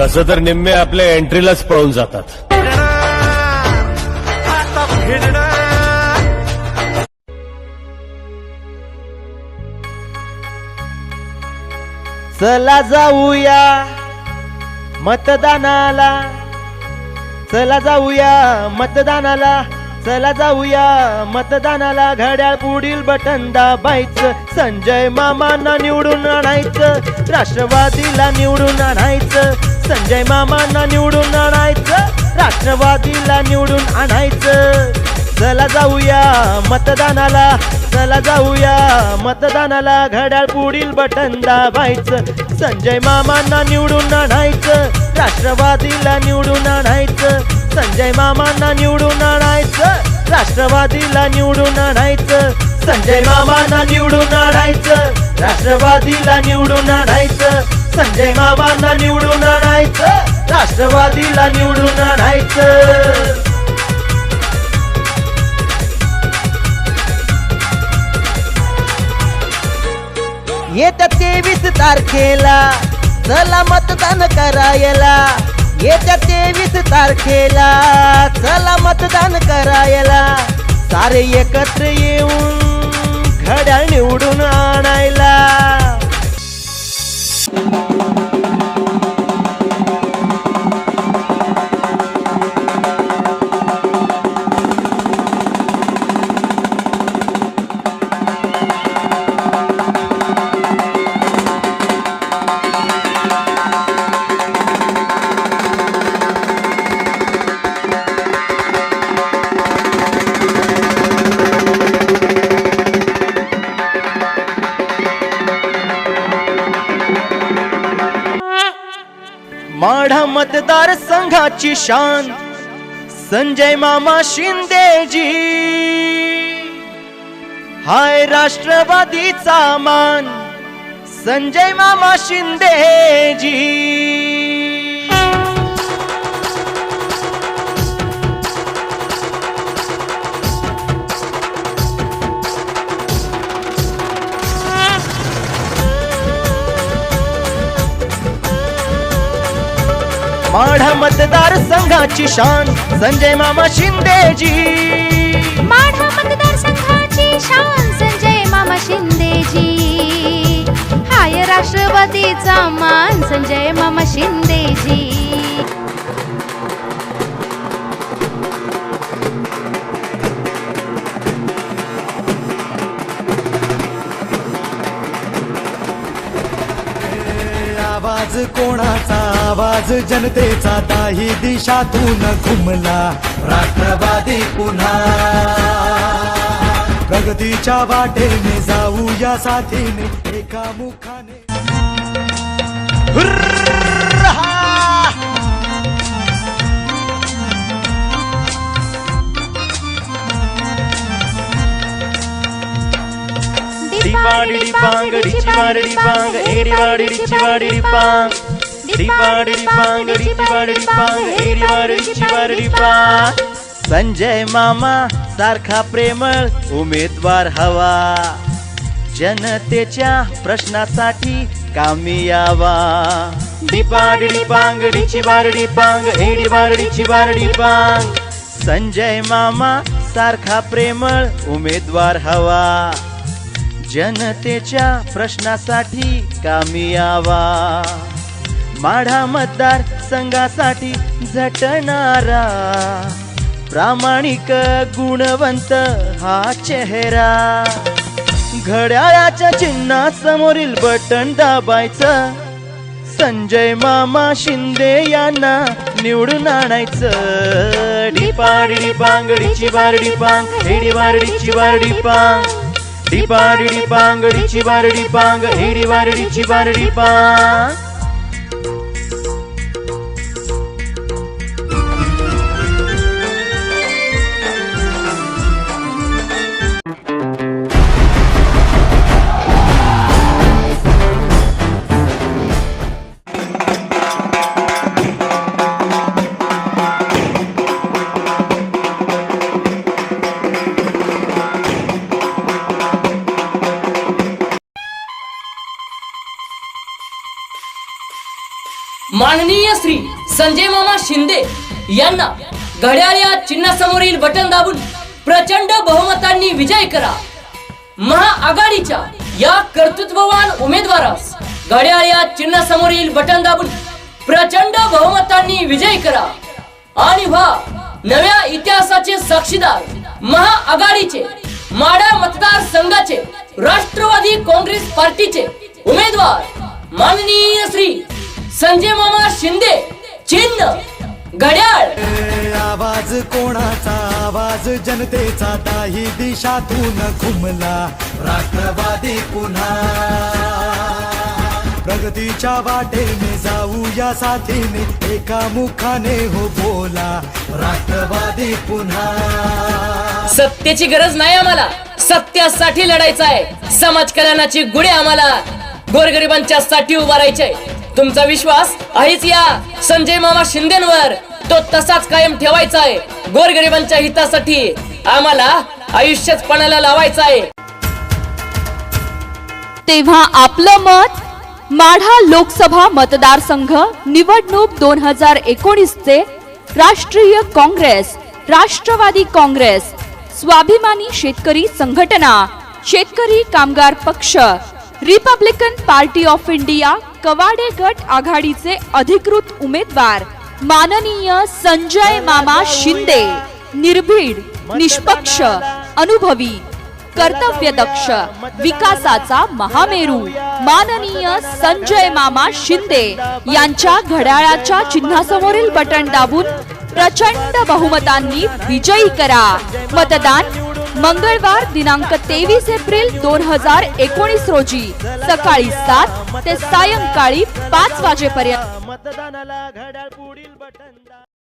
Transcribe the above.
तसं तर निम्मे आपल्या एंट्रीलाच पळून जातात. चला जाऊया मतदानाला. चला जाऊया मतदानाला. चला जाऊया मतदानाला. घड्याळ पुढील बटन दाबायचं. संजय मामांना निवडून आणायचं. राष्ट्रवादीला निवडून आणायचं. संजय मामांना निवडून आणायचं राष्ट्रवादीला निवडून आणायचं. चला जाऊया मतदानाला चला जाऊया मतदानाला घड्याळ पुढील बटन दाबायचं. संजय मामांना निवडून आणायचं राष्ट्रवादीला निवडून आणायचं. संजय मामांना निवडून आणायचं राष्ट्रवादीला निवडून आणायचं. संजय मामांना निवडून आणायचं राष्ट्रवादीला निवडून आणायचं. संजय बाबांना निवडून आणायचं राष्ट्रवादीला निवडून आणायचं. येत्या तेवीस तारखेला चला मतदान करायला. येत्या तेवीस तारखेला चला मतदान करायला. सारे एकत्र येऊन घड्याळ निवडून आणायला. Thank you. माढा मतदार संघाची शान. संजय मामा शिंदेजी. हाय राष्ट्रवादीचा मान. संजय मामा शिंदेजी. माढा मतदार संघाची शान. संजय मामा शिंदेजी. माढा मतदारसंघाची शान संजय मामा शिंदेजी. हाय राष्ट्रवादीचा मान संजय मामा शिंदेजी. आवाज कोणाचा? आवाज जनतेचा दाही दिशातून घुमला. राष्ट्रवादी पुन्हा. प्रगतीच्या वाटेने जाऊ या साथीने एका मुखाने. डिपाडिडी पांग डिचिवाडिडी पांग एडिवाडिडी चिवाडिडी पांग डिपाडिडी पांग डिचिवाडिडी पांग पांग संजय मामा सारखा प्रेमळ उमेदवार हवा. जनतेच्या प्रश्नासाठी कामी यावा. डिपाडडी पांग डिचिवाडिडी पांग एडी बारडीची बारडी पांग संजय मामा सारखा प्रेमळ उमेदवार हवा. जनतेच्या प्रश्नासाठी कामी यावा. माढा मतदार संघासाठी झटणारा. प्रामाणिक गुणवंत हा चेहरा. घड्याळाच्या चिन्हासमोरील बटन दाबायचं. संजय मामा शिंदे यांना निवडून आणायचं. डिपारडी बांगडीची बारडी पांग हिडी बारडीची बारडी पांग. डिपाडिडी बांगडीची बारडी पांग हिडी बारडीची बारडी पांग. माननीय संजय मामा शिंदे यांना घड्याळ या चिन्हासमोरील बटन दाबून प्रचंड बहुमतांनी विजय करा. महाआघाडीच्या या कर्तृत्ववान उमेदवारास घड्याळ या चिन्हासमोरील बटन दाबून प्रचंड बहुमतांनी विजय करा. आणि व्हा नव्या इतिहासाचे साक्षीदार महाआघाडीचे माडा मतदार संघाचे राष्ट्रवादी काँग्रेस पार्टीचे उमेदवार माननीय श्री संजय मामा शिंदे. चिन्ह घड्याळ. आवाज कोणाचा? आवाज जनतेचा. ताही दिशातून घुमला राष्ट्रवादी पुन्हा. प्रगतीच्या वाटेने जाऊ या साथीने. एका मुखाने हो बोला राष्ट्रवादी पुन्हा. सत्तेची गरज नाही आम्हाला. सत्यासाठी लढायचं आहे. समाज कल्याणाची गुढे आम्हाला. गोरगरिबांच्या साठी उभारायचे तुमचा विश्वास आहेच या. संजय मामा शिंदेवर. तो तसाच कायम ठेवायचा आहे गोरगरिबांच्या हितासाठी आम्हाला आयुष्यच पणाला लावायचं आहे तेव्हा आपलं मत माढा लोकसभा मतदारसंघ निवडणूक दोन हजार एकोणीसचे राष्ट्रीय काँग्रेस राष्ट्रवादी काँग्रेस स्वाभिमानी शेतकरी संघटना शेतकरी कामगार पक्ष republican party of India Kawade गट आघाडीचे अधिकृत उमेदवार माननीय संजय मामा शिंदे निर्भीड निष्पक्ष अनुभवी कर्तव्यदक्ष विकासाचा महामेरू माननीय संजय मामा शिंदे यांच्या घड्याळाच्या चिन्हासमोरील बटन दाबून प्रचंड बहुमतांनी विजयी करा. मतदान मंगळवार दिनांक तेवीस एप्रिल दोन हजार एकोणीस रोजी. सकाळी सात ते सायंकाळी पाच वाजेपर्यंत.